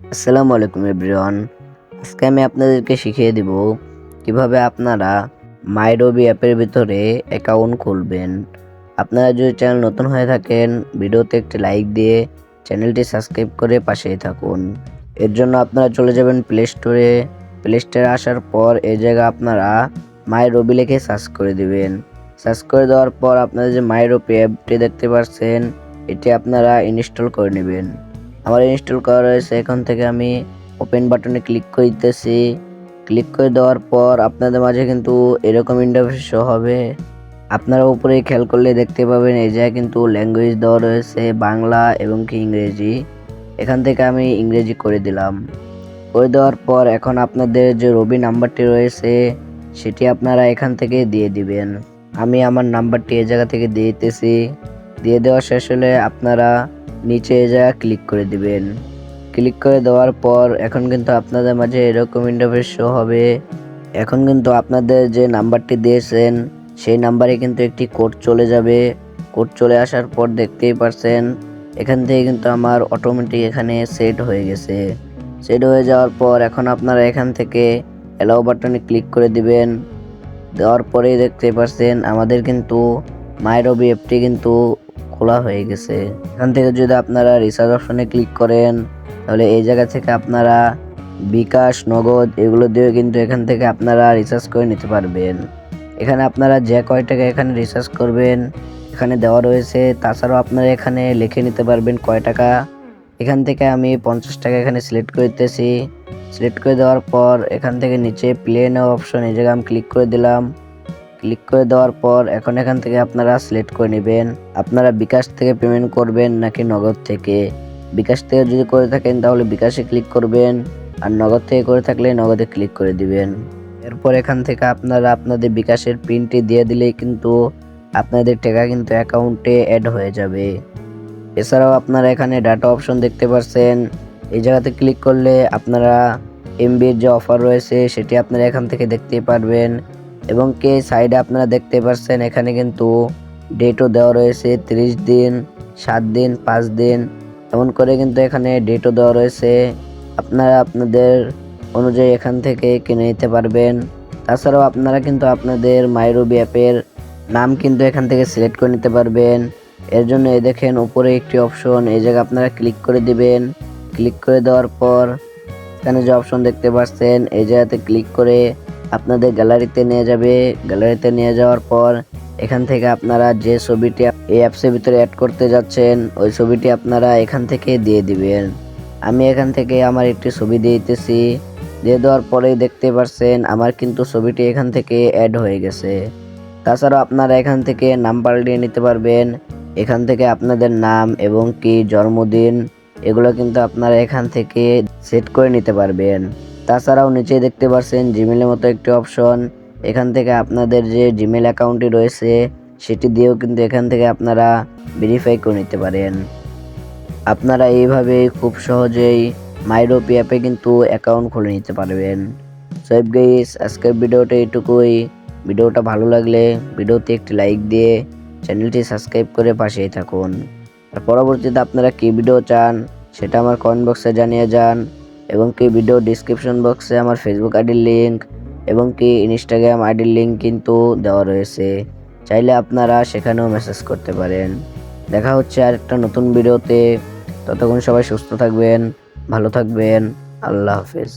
আসসালামু আলাইকুম এভরিওয়ান। আজকে আমি আপনাদেরকে শিখিয়ে দিব কীভাবে আপনারা মাইরবি অ্যাপের ভিতরে অ্যাকাউন্ট খুলবেন। আপনারা যদি চ্যানেল নতুন হয়ে থাকেন, ভিডিওতে একটি লাইক দিয়ে চ্যানেলটি সাবস্ক্রাইব করে পাশেই থাকুন। এর জন্য আপনারা চলে যাবেন প্লে স্টোরে। প্লে স্টোরে আসার পর এই জায়গায় আপনারা মাই রবি লিখে সার্চ করে দিবেন। সার্চ করে দেওয়ার পর আপনারা যে মাইরবি অ্যাপটি দেখতে পাচ্ছেন এটি আপনারা ইনস্টল করে নেবেন। আমার ইনস্টল করা রয়েছে, এখন থেকে আমি ওপেন বাটনে ক্লিক করে দিতেছি ক্লিক করে দেওয়ার পর আপনাদের মাঝে কিন্তু এরকম ইন্টারফেস হবে। আপনারা উপরে খেয়াল করলে দেখতে পাবেন, এই জায়গায় কিন্তু ল্যাঙ্গুয়েজ দেওয়া রয়েছে, বাংলা এবং কি ইংরেজি। এখান থেকে আমি ইংরেজি করে দিলাম। করে দেওয়ার পর এখন আপনাদের যে রবি নাম্বারটি রয়েছে, সেটি আপনারা এখান থেকে দিয়ে দিবেন। আমি আমার নাম্বারটি এই জায়গা থেকে দিয়ে দিতেছি। দিয়ে দেওয়া শেষ হলে আপনারা নিচে জায়গা ক্লিক করে দিবেন। ক্লিক করে দেওয়ার পর এখন কিন্তু আপনাদের মাঝে এরকম ইন্টারফেস শো হবে। এখন কিন্তু আপনাদের যে নাম্বারটি দিয়েছেন, সেই নাম্বারে কিন্তু একটি কোড চলে যাবে। কোড চলে আসার পর দেখতেই পারছেন, এখান থেকে কিন্তু আমার অটোমেটিক এখানে সেট হয়ে গেছে। সেট হয়ে যাওয়ার পর এখন আপনারা এখান থেকে অ্যালাউ বাটনে ক্লিক করে দিবেন। দেওয়ার পরেই দেখতে পারছেন, আমাদের কিন্তু মাইরবি অ্যাপটি কিন্তু খোলা হয়ে গেছে। এখান থেকে যদি আপনারা রিচার্জ অপশনে ক্লিক করেন, তাহলে এই জায়গা থেকে আপনারা বিকাশ, নগদ এগুলো দিয়ে কিন্তু এখান থেকে আপনারা রিচার্জ করে নিতে পারবেন। এখানে আপনারা যে কয় টাকা এখানে রিচার্জ করবেন, এখানে দেওয়া রয়েছে। তাছাড়াও আপনারা এখানে লিখে নিতে পারবেন কয় টাকা। এখান থেকে আমি পঞ্চাশ টাকা এখানে সিলেক্ট করে দিতেছি সিলেক্ট করে দেওয়ার পর এখান থেকে নিচে প্লে নেওয়া অপশন এই জায়গায় আমি ক্লিক করে দিলাম। ক্লিক করে দেওয়ার পর এখন এখান থেকে আপনারা সিলেক্ট করে নেবেন। আপনারা বিকাশ থেকে পেমেন্ট করবেন নাকি নগদ থেকে? বিকাশ থেকে যদি করে থাকেন তাহলে বিকাশে ক্লিক করবেন। আর নগদ থেকে করে থাকলে নগদে ক্লিক করে দিবেন। এরপর এখান থেকে আপনারা আপনাদের বিকাশের পিনটি দিয়ে দিলেই কিন্তু আপনাদের টাকা কিন্তু অ্যাকাউন্টে অ্যাড হয়ে যাবে। এছাড়াও আপনারা এখানে ডাটা অপশন দেখতে পাচ্ছেন এই জায়গাতে ক্লিক করলে আপনারা এমবির যে অফার রয়েছে সেটি আপনারা এখান থেকে দেখতে পারবেন। এবং কে সাইডে আপনারা দেখতে পাচ্ছেন এখানে কিন্তু ডেটও দেওয়া রয়েছে, তিরিশ দিন, সাত দিন, পাঁচ দিন। এমন করে কিন্তু এখানে ডেটও দেওয়া রয়েছে। আপনারা আপনাদের অনুযায়ী এখান থেকে কিনে নিতে পারবেন। তাছাড়াও আপনারা কিন্তু আপনাদের মাইরবি অ্যাপের নাম কিন্তু এখান থেকে সিলেক্ট করে নিতে পারবেন। এর জন্য এই দেখেন, উপরে একটি অপশন এই জায়গায় আপনারা ক্লিক করে দিবেন। ক্লিক করে দেওয়ার পর এখানে যে অপশন দেখতে পাচ্ছেন এই জায়গাতে ক্লিক করে আপনাদের গ্যালারিতে নিয়ে যাবে। গ্যালারিতে নিয়ে যাওয়ার পর এখান থেকে আপনারা যে ছবিটি এই অ্যাপসের ভিতরে অ্যাড করতে যাচ্ছেন, ওই ছবিটি আপনারা এখান থেকে দিয়ে দিবেন। আমি এখান থেকে আমার একটি ছবি দিতেছি। দিয়ে দেওয়ার পরেই দেখতে পাচ্ছেন আমার কিন্তু ছবিটি এখান থেকে অ্যাড হয়ে গেছে। তাছাড়াও আপনারা এখান থেকে নাম পাল্টিয়ে নিতে পারবেন। এখান থেকে আপনাদের নাম এবং কি, জন্মদিন, এগুলো কিন্তু আপনারা এখান থেকে সেট করে নিতে পারবেন। তাছাড়াও নিচে দেখতে পাচ্ছেন জিমেলের মতো একটি অপশন এখান থেকে আপনাদের যে জিমেল অ্যাকাউন্টটি রয়েছে, সেটি দিয়েও কিন্তু এখান থেকে আপনারা ভেরিফাই করে নিতে পারেন। আপনারা এইভাবে খুব সহজেই মাইরোপি অ্যাপে কিন্তু অ্যাকাউন্ট খুলে নিতে পারবেন। সোয়েব গাইস আজকের ভিডিওটা এইটুকুই। ভিডিওটা ভালো লাগলে ভিডিওতে একটি লাইক দিয়ে চ্যানেলটি সাবস্ক্রাইব করে পাশেই থাকুন। আর পরবর্তীতে আপনারা কী ভিডিও চান, সেটা আমার কমেন্ট বক্সে জানিয়ে যান। এবং কি ভিডিও ডিসক্রিপশন বক্সে আমার ফেসবুক আইডির লিঙ্ক এবং কি ইনস্টাগ্রাম আইডির লিঙ্ক কিন্তু দেওয়া রয়েছে। চাইলে আপনারা সেখানেও মেসেজ করতে পারেন। দেখা হচ্ছে আর একটা নতুন ভিডিওতে ততক্ষণ সবাই সুস্থ থাকবেন, ভালো থাকবেন। আল্লাহ হাফেজ।